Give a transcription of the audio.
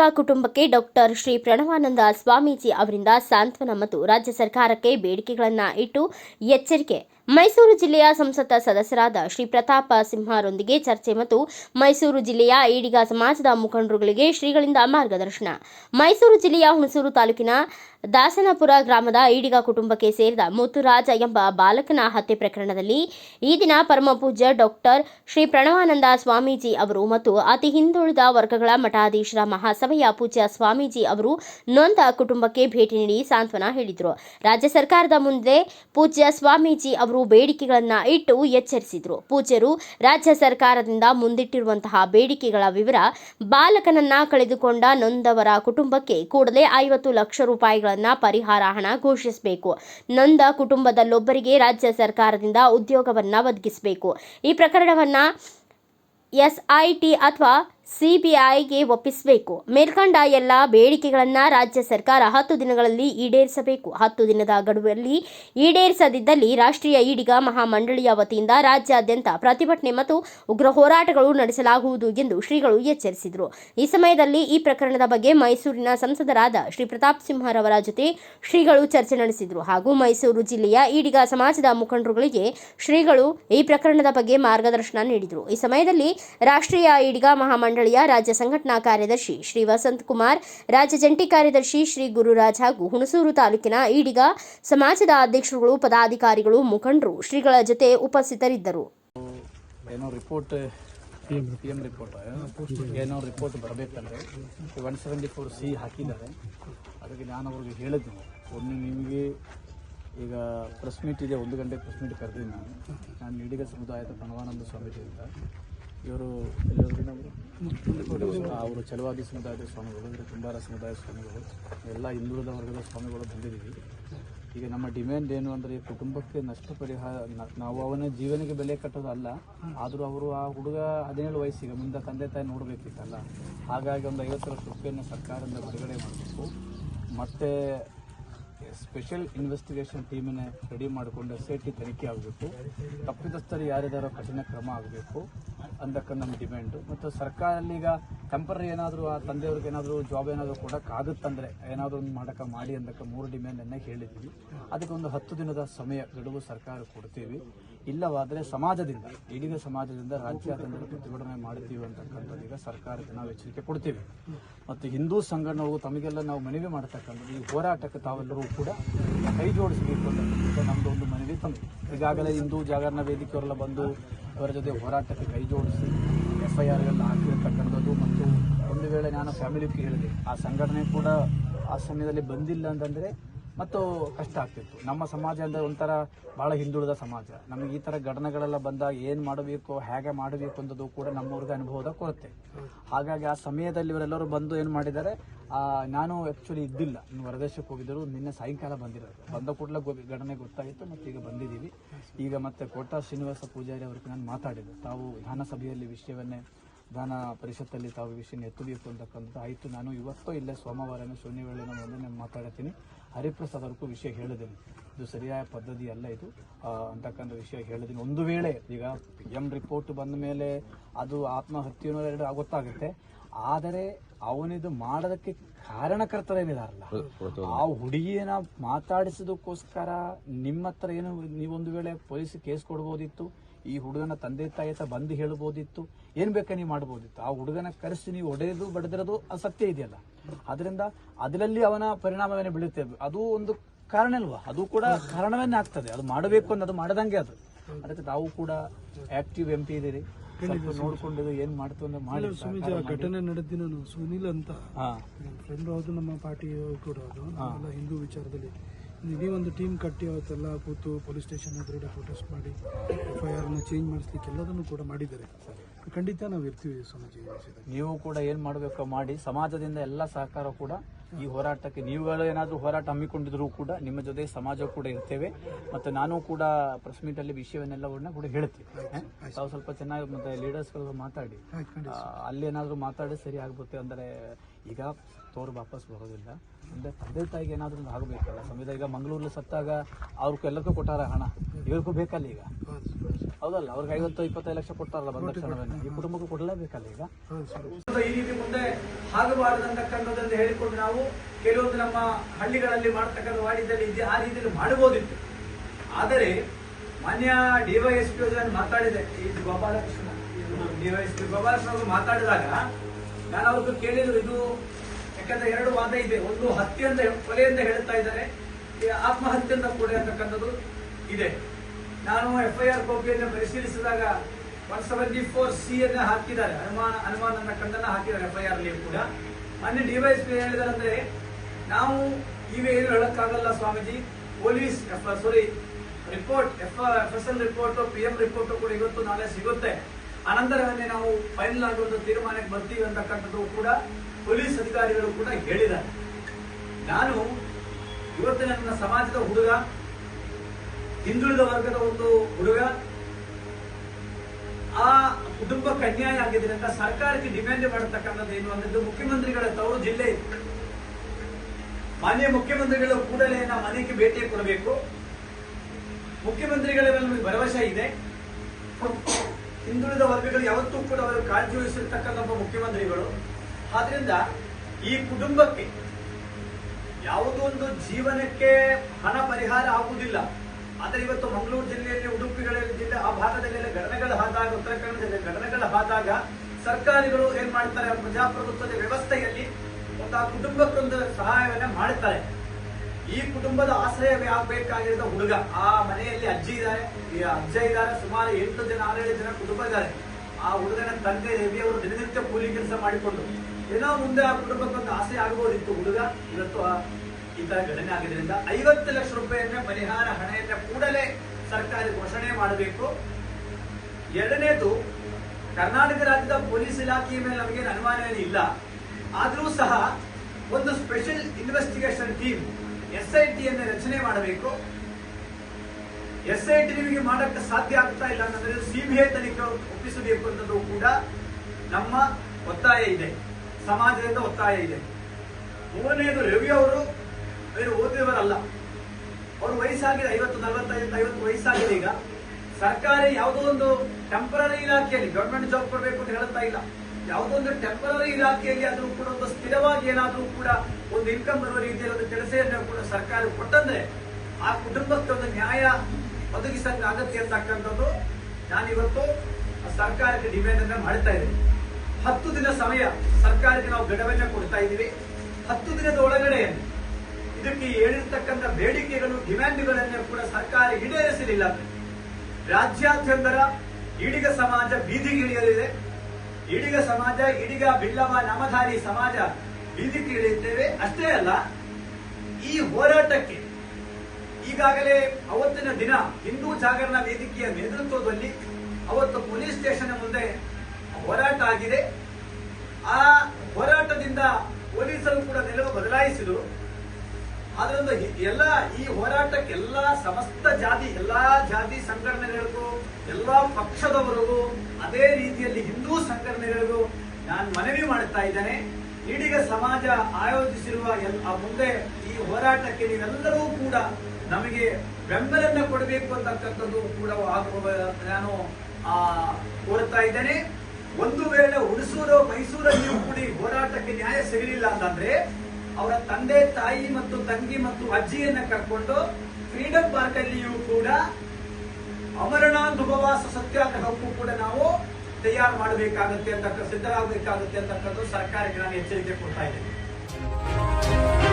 ಈಡಿಗ ಕುಟುಂಬಕ್ಕೆ ಡಾಕ್ಟರ್ ಶ್ರೀ ಪ್ರಣವಾನಂದ ಸ್ವಾಮೀಜಿ ಅವರಿಂದ ಸಾಂತ್ವನ ಮತ್ತು ರಾಜ್ಯ ಸರ್ಕಾರಕ್ಕೆ ಬೇಡಿಕೆಗಳನ್ನು ಇಟ್ಟು ಎಚ್ಚರಿಕೆ ಮೈಸೂರು ಜಿಲ್ಲೆಯ ಸಂಸತ್ತ ಸದಸ್ಯರಾದ ಶ್ರೀ ಪ್ರತಾಪ ಸಿಂಹರೊಂದಿಗೆ ಚರ್ಚೆ ಮತ್ತು ಮೈಸೂರು ಜಿಲ್ಲೆಯ ಈಡಿಗ ಸಮಾಜದ ಮುಖಂಡರುಗಳಿಗೆ ಶ್ರೀಗಳಿಂದ ಮಾರ್ಗದರ್ಶನ. ಮೈಸೂರು ಜಿಲ್ಲೆಯ ಹುಣಸೂರು ತಾಲೂಕಿನ ದಾಸನಪುರ ಗ್ರಾಮದ ಈಡಿಗ ಕುಟುಂಬಕ್ಕೆ ಸೇರಿದ ಮುತ್ತುರಾಜ ಎಂಬ ಬಾಲಕನ ಹತ್ಯೆ ಪ್ರಕರಣದಲ್ಲಿ ಈ ದಿನ ಪರಮ ಪೂಜ್ಯ ಡಾಕ್ಟರ್ ಶ್ರೀ ಪ್ರಣವಾನಂದ ಸ್ವಾಮೀಜಿ ಅವರು ಮತ್ತು ಅತಿ ಹಿಂದುಳಿದ ವರ್ಗಗಳ ಮಠಾಧೀಶರ ಮಹಾಸಭೆಯ ಪೂಜ್ಯ ಸ್ವಾಮೀಜಿ ಅವರು ನೊಂದ ಕುಟುಂಬಕ್ಕೆ ಭೇಟಿ ನೀಡಿ ಸಾಂತ್ವನ ಹೇಳಿದರು. ರಾಜ್ಯ ಸರ್ಕಾರದ ಮುಂದೆ ಪೂಜ್ಯ ಸ್ವಾಮೀಜಿ ಅವರು ಬೇಡಿಕೆಗಳನ್ನ ಇಟ್ಟು ಎಚ್ಚರಿಸಿದರು. ಪೂಜ್ಯರು ರಾಜ್ಯ ಸರ್ಕಾರದಿಂದ ಮುಂದಿಟ್ಟಿರುವಂತಹ ಬೇಡಿಕೆಗಳ ವಿವರ ಬಾಲಕನನ್ನ ಕಳೆದುಕೊಂಡ ನೊಂದವರ ಕುಟುಂಬಕ್ಕೆ ಕೂಡಲೇ ಐವತ್ತು ಲಕ್ಷ ರೂಪಾಯಿಗಳನ್ನು ಪರಿಹಾರ ಹಣ ಘೋಷಿಸಬೇಕು. ನೊಂದ ಕುಟುಂಬದಲ್ಲೊಬ್ಬರಿಗೆ ರಾಜ್ಯ ಸರ್ಕಾರದಿಂದ ಉದ್ಯೋಗವನ್ನು ಒದಗಿಸಬೇಕು. ಈ ಪ್ರಕರಣವನ್ನ ಎಸ್ಐಟಿ ಅಥವಾ ಸಿಬಿಐಗೆ ಒಪ್ಪಿಸಬೇಕು. ಮೇಲ್ಕಂಡ ಎಲ್ಲ ಬೇಡಿಕೆಗಳನ್ನು ರಾಜ್ಯ ಸರ್ಕಾರ ಹತ್ತು ದಿನಗಳಲ್ಲಿ ಈಡೇರಿಸಬೇಕು. ಹತ್ತು ದಿನದ ಗಡುವಲ್ಲಿ ಈಡೇರಿಸದಿದ್ದಲ್ಲಿ ರಾಷ್ಟ್ರೀಯ ಈಡಿಗ ಮಹಾಮಂಡಳಿಯ ವತಿಯಿಂದ ರಾಜ್ಯಾದ್ಯಂತ ಪ್ರತಿಭಟನೆ ಮತ್ತು ಉಗ್ರ ಹೋರಾಟಗಳು ನಡೆಸಲಾಗುವುದು ಎಂದು ಶ್ರೀಗಳು ಎಚ್ಚರಿಸಿದರು. ಈ ಸಮಯದಲ್ಲಿ ಈ ಪ್ರಕರಣದ ಬಗ್ಗೆ ಮೈಸೂರಿನ ಸಂಸದರಾದ ಶ್ರೀ ಪ್ರತಾಪ್ ಸಿಂಹರವರ ಜೊತೆ ಶ್ರೀಗಳು ಚರ್ಚೆ ನಡೆಸಿದರು ಹಾಗೂ ಮೈಸೂರು ಜಿಲ್ಲೆಯ ಈಡಿಗ ಸಮಾಜದ ಮುಖಂಡರುಗಳಿಗೆ ಶ್ರೀಗಳು ಈ ಪ್ರಕರಣದ ಬಗ್ಗೆ ಮಾರ್ಗದರ್ಶನ ನೀಡಿದರು. ಈ ಸಮಯದಲ್ಲಿ ರಾಷ್ಟ್ರೀಯ ಈಡಿಗ ಮಹಾಮಂಡಳಿಯ ರಾಜ್ಯ ಸಂಘಟನಾ ಕಾರ್ಯದರ್ಶಿ ಶ್ರೀ ವಸಂತ್ ಕುಮಾರ್ ರಾಜ್ಯ ಜಂಟಿ ಕಾರ್ಯದರ್ಶಿ ಶ್ರೀ ಗುರುರಾಜ್ ಹಾಗೂ ಹುಣಸೂರು ತಾಲೂಕಿನ ಈಡಿಗ ಸಮಾಜದ ಅಧ್ಯಕ್ಷರುಗಳು ಪದಾಧಿಕಾರಿಗಳು ಮುಖಂಡರು ಶ್ರೀಗಳ ಜೊತೆ ಉಪಸ್ಥಿತರಿದ್ದರು. ಏನೋ ರಿಪೋರ್ಟ್ ಪಿ ಎಂ ರಿಪೋರ್ಟ್ ಏನೋ ರಿಪೋರ್ಟ್ ಬರಬೇಕಂದ್ರೆ ಒನ್ ಸೆವೆಂಟಿ ಫೋರ್ ಸಿ ಹಾಕಿದ್ದಾರೆ. ಅದಕ್ಕೆ ನಾನು ಅವ್ರಿಗೆ ಹೇಳಿದ್ದೀನಿ ಒಮ್ಮೆ ನಿಮಗೆ ಈಗ ಪ್ರೆಸ್ ಮೀಟ್ ಇದೆ ಒಂದು ಗಂಟೆ ಪ್ರೆಸ್ ಮೀಟ್ ಕರೆದಿದ್ದೀನಿ ನಾನು. ನಾನು ನೀಡಿಗ ಸಮುದಾಯದ ಪ್ರಣವಾನಂದ ಸ್ವಾಮೀಜಿ ಅಂತ. ಇವರು ಅವರು ಚಲವಾದಿ ಸಮುದಾಯದ ಸ್ವಾಮಿಗಳು ಅಂದರೆ ಕುಂಬಾರ ಸಮುದಾಯದ ಸ್ವಾಮಿಗಳು, ಎಲ್ಲ ಹಿಂದುಳಿದ ವರ್ಗದ ಸ್ವಾಮಿಗಳು ಬಂದಿದ್ದೀವಿ. ಈಗ ನಮ್ಮ ಡಿಮ್ಯಾಂಡ್ ಏನು ಅಂದರೆ ಈ ಕುಟುಂಬಕ್ಕೆ ನಷ್ಟ ಪರಿಹಾರ ನಾವು ಅವನ ಜೀವನಕ್ಕೆ ಬೆಲೆ ಕಟ್ಟೋದಲ್ಲ ಆದರೂ ಅವರು ಆ ಹುಡುಗ ಹದಿನೇಳು ವಯಸ್ಸಿಗೆ ಮುಂದೆ ತಂದೆ ತಾಯಿ ನೋಡಬೇಕಿತ್ತಲ್ಲ, ಹಾಗಾಗಿ ಒಂದು ಐವತ್ತು ಲಕ್ಷ ರೂಪಾಯಿಯನ್ನು ಸರ್ಕಾರದಿಂದ ಬಿಡುಗಡೆ ಮಾಡಬೇಕು ಮತ್ತು ಸ್ಪೆಷಲ್ ಇನ್ವೆಸ್ಟಿಗೇಷನ್ ಟೀಮನ್ನ ರೆಡಿ ಮಾಡಿಕೊಂಡು ಎಸ್ ಐ ಟಿ ತನಿಖೆ ಆಗಬೇಕು. ತಪ್ಪಿತಸ್ಥರು ಯಾರಿದಾರೋ ಕಠಿಣ ಕ್ರಮ ಆಗಬೇಕು. ಅಂತಕ್ಕ ನಮ್ಮ ಡಿಮ್ಯಾಂಡು ಮತ್ತು ಸರ್ಕಾರಲ್ಲಿ ಈಗ ಟೆಂಪ್ರರಿ ಏನಾದರೂ ಆ ತಂದೆಯವ್ರಿಗೆ ಏನಾದರೂ ಜಾಬ್ ಏನಾದರೂ ಕೊಡೋಕ್ಕಾಗುತ್ತಂದರೆ ಏನಾದರೂ ಒಂದು ಮಾಡೋಕೆ ಮಾಡಿ ಅಂದಕ್ಕೆ ಮೂರು ಡಿಮ್ಯಾಂಡನ್ನು ಹೇಳಿದ್ದೀವಿ ಅದಕ್ಕೆ ಒಂದು ಹತ್ತು ದಿನದ ಸಮಯ ಗಡುವು ಸರ್ಕಾರ ಕೊಡ್ತೀವಿ. ಇಲ್ಲವಾದರೆ ಸಮಾಜದಿಂದ, ಇಡೀ ಸಮಾಜದಿಂದ ರಾಜ್ಯಾದ್ಯಂತ ಪ್ರತಿಭಟನೆ ಮಾಡ್ತೀವಿ ಅಂತಕ್ಕಂಥದ್ದು ಈಗ ಸರ್ಕಾರಕ್ಕೆ ನಾವು ಎಚ್ಚರಿಕೆ ಕೊಡ್ತೀವಿ. ಮತ್ತು ಹಿಂದೂ ಸಂಘಟನೆಗಳು ತಮಗೆಲ್ಲ ನಾವು ಮನವಿ ಮಾಡ್ತಕ್ಕಂಥದ್ದು, ಈ ಹೋರಾಟಕ್ಕೆ ತಾವೆಲ್ಲರೂ ಕೂಡ ಕೈ ಜೋಡಿಸಬೇಕು ಅಂತಕ್ಕಂಥ ನಮ್ಮದು ಒಂದು ಮನವಿ ತಂದು. ಈಗಾಗಲೇ ಹಿಂದೂ ಜಾಗರಣ ವೇದಿಕೆಯವರೆಲ್ಲ ಬಂದು ಅವರ ಜೊತೆ ಹೋರಾಟಕ್ಕೆ ಕೈ ಜೋಡಿಸಿ ಎಫ್ ಐ ಆರ್ಗಳನ್ನ ಹಾಕಿರ್ತಕ್ಕಂಥದ್ದು ಮತ್ತು ಒಂದು ವೇಳೆ ನಾನು ಫ್ಯಾಮಿಲಿಗೆ ಹೇಳಿದೆ, ಆ ಸಂಘಟನೆ ಕೂಡ ಆ ಸಮಯದಲ್ಲಿ ಬಂದಿಲ್ಲ ಅಂತಂದರೆ ಮತ್ತು ಕಷ್ಟ ಆಗ್ತಿತ್ತು. ನಮ್ಮ ಸಮಾಜ ಅಂದರೆ ಒಂಥರ ಭಾಳ ಹಿಂದುಳಿದ ಸಮಾಜ. ನಮಗೆ ಈ ಥರ ಘಟನೆಗಳೆಲ್ಲ ಬಂದಾಗ ಏನು ಮಾಡಬೇಕು, ಹೇಗೆ ಮಾಡಬೇಕು ಅಂತದ್ದು ಕೂಡ ನಮ್ಮವ್ರಿಗೆ ಅನುಭವದ ಕೊರತೆ. ಹಾಗಾಗಿ ಆ ಸಮಯದಲ್ಲಿ ಇವರೆಲ್ಲರೂ ಬಂದು ಏನು ಮಾಡಿದ್ದಾರೆ ನಾನು ಆ್ಯಕ್ಚುಲಿ ಇದ್ದಿಲ್ಲ. ನೀವು ಹೊರದೇಶಕ್ಕೆ ಹೋಗಿದ್ದರು ನಿನ್ನೆ ಸಾಯಂಕಾಲ ಬಂದಿರೋದು. ಬಂದ ಕೂಡಲೇ ಗೊ, ಘಟನೆ ಗೊತ್ತಾಯಿತು ಮತ್ತು ಈಗ ಬಂದಿದ್ದೀವಿ. ಈಗ ಮತ್ತೆ ಕೋಟಾ ಶ್ರೀನಿವಾಸ ಪೂಜಾರಿ ಅವ್ರಿಗೆ ನಾನು ಮಾತಾಡಿದೆ ತಾವು ವಿಧಾನಸಭೆಯಲ್ಲಿ ವಿಷಯವನ್ನೇ, ವಿಧಾನ ಪರಿಷತ್ತಲ್ಲಿ ತಾವು ವಿಷಯ ಎತ್ತಬೇಕು ಅಂತಕ್ಕಂಥದ್ದು ಆಯಿತು. ನಾನು ಇವತ್ತೋ ಇಲ್ಲೇ ಸೋಮವಾರನೇ ಶೂನ್ಯ ವೇಳೆ ನಾನು ಮಾತಾಡ್ತೀನಿ. ಹರಿಪ್ರಸಾದ್ ಅವ್ರಿಗೂ ವಿಷಯ ಹೇಳಿದ್ದೀನಿ. ಇದು ಸರಿಯಾದ ಪದ್ಧತಿ ಅಲ್ಲ ಇದು. ಅಂತಕ್ಕಂಥ ವಿಷಯ ಹೇಳಿದ್ದೀನಿ. ಒಂದು ವೇಳೆ ಈಗ ಎಂ ರಿಪೋರ್ಟ್ ಬಂದ ಮೇಲೆ ಅದು ಆತ್ಮಹತ್ಯೆ ಅನ್ನೋದು ಎರಡು ಗೊತ್ತಾಗುತ್ತೆ. ಆದರೆ ಅವನಿದು ಮಾಡೋದಕ್ಕೆ ಕಾರಣಕರ್ತರೇನಿದಾರಲ್ಲ ಆ ಹುಡುಗಿಯನ್ನ ಮಾತಾಡಿಸೋದಕ್ಕೋಸ್ಕರ ನಿಮ್ಮ ಹತ್ರ ಏನು ನೀವೊಂದು ವೇಳೆ ಪೊಲೀಸ್ ಕೇಸ್ ಕೊಡ್ಬೋದಿತ್ತು ಈ ಹುಡುಗನ ತಂದೆ ತಾಯಿ ಹತ್ರ ಬಂದು ಹೇಳ್ಬೋದಿತ್ತು ಏನ್ ಬೇಕಾ ನೀವು ಮಾಡ್ಬೋದಿತ್ತು? ಆ ಹುಡುಗನ ಕರೆಸಿ ನೀವು ಒಡೆದು ಬಡದಿರೋದು ಅಸತ್ಯ ಇದೆಯಲ್ಲ. ಅದರಿಂದ ಅದರಲ್ಲಿ ಅವನ ಪರಿಣಾಮವೇನೆ ಬೀಳುತ್ತೆ. ಅದು ಒಂದು ಕಾರಣ ಅಲ್ವಾ ಅದು ಕೂಡ ಕಾರಣವನ್ನೇ ಆಗ್ತದೆ. ಅದು ಮಾಡಬೇಕು ಅನ್ನೋದು ಮಾಡದಂಗೆ ಅದು. ಅದಕ್ಕೆ ತಾವು ಕೂಡ ಆಕ್ಟಿವ್ ಎಂ ಪಿ ಇದೀರಿ ಸ್ವಲ್ಪ ನೋಡ್ಕೊಂಡು ಏನ್ ಮಾಡ್ತು ಅಂದ್ರೆ ಮಾಡಿ ಸ್ವಾಮೀಜಿ ಆ ಘಟನೆ ನಡೆದ ನಾನು ಸುನಿಲ್ ಅಂತ. ನಮ್ಮ ಫ್ರೆಂಡ್ ಹೌದು ನಮ್ಮ ಪಾರ್ಟಿ ಕೂಡ ಅದು. ನಾವೆಲ್ಲ ಹಿಂದೂ ವಿಚಾರದಲ್ಲಿ. ಇಡೀ ಒಂದು ಟೀಮ್ ಕಟ್ಟಿ ಅವತ್ತೆಲ್ಲ ಕೂತು ಪೊಲೀಸ್ ಸ್ಟೇಷನ್ ಎದುರುಗಡೆ ಪ್ರೊಟೆಸ್ಟ್ ಮಾಡಿ ಎಫ್ ಐ ಆರ್ನ ಚೇಂಜ್ ಮಾಡಿಸ್ಲಿಕ್ಕೆ ಎಲ್ಲದನ್ನು ಕೂಡ ಮಾಡಿದ್ದಾರೆ. ಖಂಡಿತ ನಾವು ಇರ್ತೀವಿ ಸ್ವಾಮೀಜಿ ನೀವು ಕೂಡ ಏನು ಮಾಡಬೇಕೋ ಮಾಡಿ ಸಮಾಜದಿಂದ ಎಲ್ಲ ಸಹಕಾರ ಕೂಡ ಈ ಹೋರಾಟಕ್ಕೆ ನೀವುಗಳು ಏನಾದರೂ ಹೋರಾಟ ಹಮ್ಮಿಕೊಂಡಿದ್ರು ಕೂಡ ನಿಮ್ಮ ಜೊತೆ ಸಮಾಜ ಕೂಡ ಇರ್ತೇವೆ. ಮತ್ತು ನಾನು ಕೂಡ ಪ್ರೆಸ್ ಮೀಟ್ ಅಲ್ಲಿ ವಿಷಯವನ್ನೆಲ್ಲವನ್ನ ಕೂಡ ಹೇಳ್ತೀವಿ? ತಾವು ಸ್ವಲ್ಪ ಚೆನ್ನಾಗಿ ಮತ್ತೆ ಲೀಡರ್ಸ್ಗಳು ಮಾತಾಡಿ. ಅಲ್ಲೇನಾದರೂ ಮಾತಾಡಿ ಸರಿ ಆಗ್ಬೋದು ಅಂದರೆ ಈಗ ತೋರು ವಾಪಸ್ ಬರೋದಿಲ್ಲ. ಅಂದರೆ ತಂದೆ ತಾಯಿಗೆ ಏನಾದರೂ ಒಂದು ಆಗಬೇಕಲ್ಲ. ಸಂವಿಧಾನ ಈಗ ಮಂಗಳೂರಲ್ಲಿ ಸತ್ತಾಗ ಅವ್ರಿಗೂ ಎಲ್ಲರಿಗೂ ಕೊಟ್ಟಾರ ಹಣ. ಇವ್ರಿಗೂ ಬೇಕಲ್ಲ ಈಗ? ಹೌದಲ್ಲ ಅವ್ರಿಗೆ ಐವತ್ತು ಇಪ್ಪತ್ತೈದು ಲಕ್ಷ ಕೊಡ್ತಾರಲ್ಲ ಬಂದ ತಕ್ಷಣವೇ. ಈ ಕುಟುಂಬಕ್ಕೂ ಕೊಡಲೇಬೇಕಲ್ಲ ಈಗ? ಈ ರೀತಿ ಮುಂದೆ ಆಗಬಾರದಂತಕ್ಕಂಥದ್ದನ್ನು ಹೇಳಿಕೊಂಡು ನಾವು ಕೆಲವೊಂದು ನಮ್ಮ ಹಳ್ಳಿಗಳಲ್ಲಿ ಮಾಡ್ತಕ್ಕಂಥ ವಾಡಿದಲ್ಲಿ ಇದೆ ಆ ರೀತಿಯಲ್ಲಿ ಮಾಡಬಹುದಿತ್ತು. ಆದರೆ ಮಾನ್ಯ ಡಿವೈಎಸ್ಪಿ ನಾನು ಮಾತಾಡಿದೆ. ಈ ಗೋಪಾಲಕೃಷ್ಣ ಡಿವೈಎಸ್ಪಿ ಗೋಪಾಲಕೃಷ್ಣ ಅವರು ಮಾತಾಡಿದಾಗ ನಾನು ಅವ್ರಿಗೆ ಕೇಳಿದ್ರು ಇದು ಯಾಕಂದ್ರೆ ಎರಡು ವಾದ ಇದೆ. ಒಂದು ಹತ್ಯೆ ಅಂತ ಕೊಲೆಯಿಂದ ಹೇಳ್ತಾ ಇದ್ದಾರೆ. ಈ ಆತ್ಮಹತ್ಯೆ ಅಂತ ಕೂಡ ಅಂತಕ್ಕಂಥದ್ದು ಇದೆ. ನಾನು ಎಫ್ಐಆರ್ ಕಾಪಿಯನ್ನು ಪರಿಶೀಲಿಸಿದಾಗ ಒನ್ ಸೆವೆಂಟಿ ಫೋರ್ ಸಿ ಅನ್ನು ಹಾಕಿದ್ದಾರೆ. ಅನುಮಾನ ಅನುಮಾನ ಕಂಡನ್ನ ಹಾಕಿದ್ದಾರೆ ಎಫ್ಐಆರ್ ಅಲ್ಲಿ ಕೂಡ. ಮೊನ್ನೆ ಡಿವೈಎಸ್ಪಿ ಹೇಳಿದಾರೆ ಅಂದ್ರೆ ನಾವು ಇವೇನು ಹೇಳಕ್ಕಾಗಲ್ಲ Swamiji police F sorry report F F S L report P M report ಕೂಡ ಇವತ್ತು ನಾಳೆ ಸಿಗುತ್ತೆ. ಅನಂತರವನ್ನೇ ನಾವು ಫೈನಲ್ ಆಗುವಂತ ತೀರ್ಮಾನಕ್ಕೆ ಬರ್ತೀವಿ ಅಂತಕ್ಕಂಥದ್ದು ಕೂಡ ಪೊಲೀಸ್ ಅಧಿಕಾರಿಗಳು ಕೂಡ ಹೇಳಿದ್ದಾರೆ. ನಾನು ಇವತ್ತಿನ ನನ್ನ ಸಮಾಜದ ಹುಡುಗ ಹಿಂದುಳಿದ ವರ್ಗದ ಒಂದು ಹುಡುಗ ಆ ಕುಟುಂಬಕ್ಕೆ ಅನ್ಯಾಯ ಆಗಿದೆ. ಅಂತ ಸರ್ಕಾರಕ್ಕೆ ಡಿಮ್ಯಾಂಡ್ ಮಾಡತಕ್ಕಂಥದ್ದು ಏನು ಅಂದ್ರೆ ಮುಖ್ಯಮಂತ್ರಿಗಳ ತವರು ಜಿಲ್ಲೆ. ಮಾನ್ಯ ಮುಖ್ಯಮಂತ್ರಿಗಳು ಕೂಡಲೇ ನಮ್ಮ ಮನೆಗೆ ಭೇಟಿ ಕೊಡಬೇಕು. ಮುಖ್ಯಮಂತ್ರಿಗಳ ಮೇಲೆ ನಮಗೆ ಭರವಸೆ ಇದೆ. ಹಿಂದುಳಿದ ವರ್ಗಗಳು ಯಾವತ್ತೂ ಕೂಡ ಅವರು ಕಾಳಜಿ ವಹಿಸಿರ್ತಕ್ಕಂಥ ಒಬ್ಬ ಮುಖ್ಯಮಂತ್ರಿಗಳು. ಆದ್ರಿಂದ ಈ ಕುಟುಂಬಕ್ಕೆ ಯಾವುದೋ ಒಂದು ಜೀವನಕ್ಕೆ ಹಣ ಪರಿಹಾರ ಆಗುವುದಿಲ್ಲ. ಆದರೆ ಇವತ್ತು ಮಂಗಳೂರು ಜಿಲ್ಲೆಯಲ್ಲಿ ಉಡುಪಿಗಳಲ್ಲಿ ಜಿಲ್ಲೆ, ಆ ಭಾಗದಲ್ಲೆಲ್ಲ ಘಟನೆಗಳು ಆದಾಗ, ಉತ್ತರ ಕನ್ನಡದಲ್ಲಿ ಘಟನೆಗಳು ಆದಾಗ ಸರ್ಕಾರಿಗಳು ಏನ್ ಮಾಡ್ತಾರೆ, ಪ್ರಜಾಪ್ರಭುತ್ವದ ವ್ಯವಸ್ಥೆಯಲ್ಲಿ ಒಂದು ಆ ಕುಟುಂಬಕ್ಕೊಂದು ಸಹಾಯವನ್ನ ಮಾಡ್ತಾರೆ ಈ ಕುಟುಂಬದ ಆಶ್ರಯ ಆಗ್ಬೇಕಾಗಿರೋ ಹುಡುಗ. ಆ ಮನೆಯಲ್ಲಿ ಅಜ್ಜಿ ಇದ್ದಾರೆ. ಈ ಅಜ್ಜ ಇದ್ದಾರೆ. ಸುಮಾರು ಎಂಟು ಜನ, ಆರೇಳು ಜನ ಕುಟುಂಬ ಇದ್ದಾರೆ. ಆ ಹುಡುಗನ ತಂದೆ ರವಿ ಅವರು ದಿನನಿತ್ಯ ಕೂಲಿ ಕೆಲಸ ಮಾಡಿಕೊಂಡು, ಏನೋ ಮುಂದೆ ಆ ಕುಟುಂಬಕ್ಕೊಂದು ಆಸೆ ಆಗಬಹುದಿತ್ತು ಹುಡುಗ. ಇವತ್ತು ತರ ಘಟನೆ ಆಗಿದ್ರಿಂದ ಐವತ್ತು ಲಕ್ಷ ರೂಪಾಯಿಯನ್ನ ಪರಿಹಾರ ಹಣೆಯನ್ನ ಕೂಡಲೇ ಸರ್ಕಾರ ಘೋಷಣೆ ಮಾಡಬೇಕು. ಎರಡನೇದು, ಕರ್ನಾಟಕ ರಾಜ್ಯದ ಪೊಲೀಸ್ ಇಲಾಖೆಯ ಮೇಲೆ ನಮಗೆ ಅನುಮಾನ ಇಲ್ಲ. ಆದರೂ ಸಹ ಒಂದು special investigation team S I T ಅನ್ನು ರಚನೆ ಮಾಡಬೇಕು. ಎಸ್ ಐ ಟಿ ನಿಮಗೆ ಮಾಡಕ್ಕೆ ಸಾಧ್ಯ ಆಗ್ತಾ ಇಲ್ಲ ಅಂತಂದ್ರೆ ಸಿಬಿಐ ತನಿಖೆ ಒಪ್ಪಿಸಬೇಕು ಅನ್ನೋದು ಕೂಡ ನಮ್ಮ ಒತ್ತಾಯ ಇದೆ. ಸಮಾಜದಿಂದ ಒತ್ತಾಯ ಇದೆ. ಮೂರನೆಯದು ರವಿ ಅವರು ಬೇರೆ ಓದಿದವರಲ್ಲ. ಅವ್ರ ವಯಸ್ಸಾಗಿದೆ, ಐವತ್ತು, ನಲವತ್ತೈದು, ಐವತ್ತು ವಯಸ್ಸಾಗಿದೆ ಈಗ. ಸರ್ಕಾರಿ ಯಾವುದೋ ಒಂದು ಟೆಂಪರರಿ ಇಲಾಖೆಯಲ್ಲಿ ಗವರ್ಮೆಂಟ್ ಜಾಬ್ ಕೊಡಬೇಕು ಅಂತ ಹೇಳ್ತಾ ಇಲ್ಲ. ಯಾವುದೋ ಒಂದು ಟೆಂಪರರಿ ಇಲಾಖೆಯಲ್ಲಿ ಆದರೂ ಕೂಡ ಒಂದು ಸ್ಥಿರವಾಗಿ ಏನಾದರೂ ಕೂಡ ಒಂದು ಇನ್ಕಮ್ ಬರುವ ರೀತಿಯಲ್ಲಿ ಒಂದು ಕೆಲಸವನ್ನು ಕೂಡ ಸರ್ಕಾರ ಕೊಟ್ಟಂದ್ರೆ ಆ ಕುಟುಂಬಕ್ಕೆ ಒಂದು ನ್ಯಾಯ ಒದಗಿಸಕ್ಕೆ ಅಗತ್ಯ ಅಂತಕ್ಕಂಥದ್ದು ನಾನಿವತ್ತು ಸರ್ಕಾರಕ್ಕೆ ಡಿಮ್ಯಾಂಡ್ ಅನ್ನ ಮಾಡ್ತಾ ಇದ್ದೀನಿ. ಹತ್ತು ದಿನ ಸಮಯ ಸರ್ಕಾರಕ್ಕೆ ನಾವು ಗಡವನ್ನ ಕೊಡ್ತಾ ಇದ್ದೀವಿ. ಹತ್ತು ದಿನದ ಒಳಗಡೆ ಇದಕ್ಕೆ ಹೇಳಿರ್ತಕ್ಕಂಥ ಬೇಡಿಕೆಗಳು, ಡಿಮ್ಯಾಂಡ್ಗಳನ್ನೇ ಕೂಡ ಸರ್ಕಾರ ಈಡೇರಿಸಲಿಲ್ಲ. ರಾಜ್ಯಾದ್ಯಂತರ ಈಡಿಗ ಸಮಾಜ ಬೀದಿಗಿಳಿಯಲಿದೆ ಈಡಿಗ ಸಮಾಜ, ಈಡಿಗ ಬಿಲ್ಲವ ನಾಮಧಾರಿ ಸಮಾಜ ಬೀದಿಗೆ ಇಳಿಯುತ್ತೇವೆ ಅಷ್ಟೇ ಅಲ್ಲ, ಈ ಹೋರಾಟಕ್ಕೆ ಈಗಾಗಲೇ ಅವತ್ತಿನ ದಿನ ಹಿಂದೂ ಜಾಗರಣ ವೇದಿಕೆಯ ನೇತೃತ್ವದಲ್ಲಿ ಅವತ್ತು ಪೊಲೀಸ್ ಸ್ಟೇಷನ್ ಮುಂದೆ ಹೋರಾಟ ಆಗಿದೆ. ಆ ಹೋರಾಟದಿಂದ ಪೊಲೀಸರು ಕೂಡ ನಿಲುವು ಬದಲಾಯಿಸಿದರು. ಅದರಿಂದ ಎಲ್ಲ ಈ ಹೋರಾಟಕ್ಕೆ ಎಲ್ಲ ಸಮಸ್ತ ಜಾತಿ, ಎಲ್ಲಾ ಜಾತಿ ಸಂಘಟನೆಗಳಿಗೂ, ಎಲ್ಲಾ ಪಕ್ಷದವರಿಗೂ, ಅದೇ ರೀತಿಯಲ್ಲಿ ಹಿಂದೂ ಸಂಘಟನೆಗಳಿಗೂ ನಾನು ಮನವಿ ಮಾಡುತ್ತಾ ಇದ್ದೇನೆ. ಈಡಿಗ ಸಮಾಜ ಆಯೋಜಿಸಿರುವ ಮುಂದೆ ಈ ಹೋರಾಟಕ್ಕೆ ನೀವೆಲ್ಲರೂ ಕೂಡ ನಮಗೆ ಬೆಂಬಲನ್ನ ಕೊಡಬೇಕು ಅಂತಕ್ಕಂಥದ್ದು ಕೂಡ ನಾನು, ಆ, ಕೋರ್ತಾ ಇದ್ದೇನೆ. ಒಂದು ವೇಳೆ ಹುಡುಸೂರು ಮೈಸೂರಲ್ಲಿಯೂ ಕೂಡ ಹೋರಾಟಕ್ಕೆ ನ್ಯಾಯ ಸಿಗಲಿಲ್ಲ ಅಂತಂದ್ರೆ ಅವರ ತಂದೆ, ತಾಯಿ ಮತ್ತು ತಂಗಿ ಮತ್ತು ಅಜ್ಜಿಯನ್ನ ಕರ್ಕೊಂಡು ಫ್ರೀಡಂ ಪಾರ್ಕ್ ಅಲ್ಲಿಯೂ ಕೂಡ ಅಮರಣಾನುಭವಾಸ ಸತ್ಯಾಗ್ರಹಕ್ಕೂ ಕೂಡ ನಾವು ತಯಾರು ಮಾಡಬೇಕಾಗುತ್ತೆ ಅಂತ, ಸಿದ್ಧರಾಗಬೇಕಾಗುತ್ತೆ ಅಂತಕ್ಕಂಥ ಸರ್ಕಾರಕ್ಕೆ ನಾನು ಎಚ್ಚರಿಕೆ ಕೊಡ್ತಾ ಇದ್ದೇನೆ.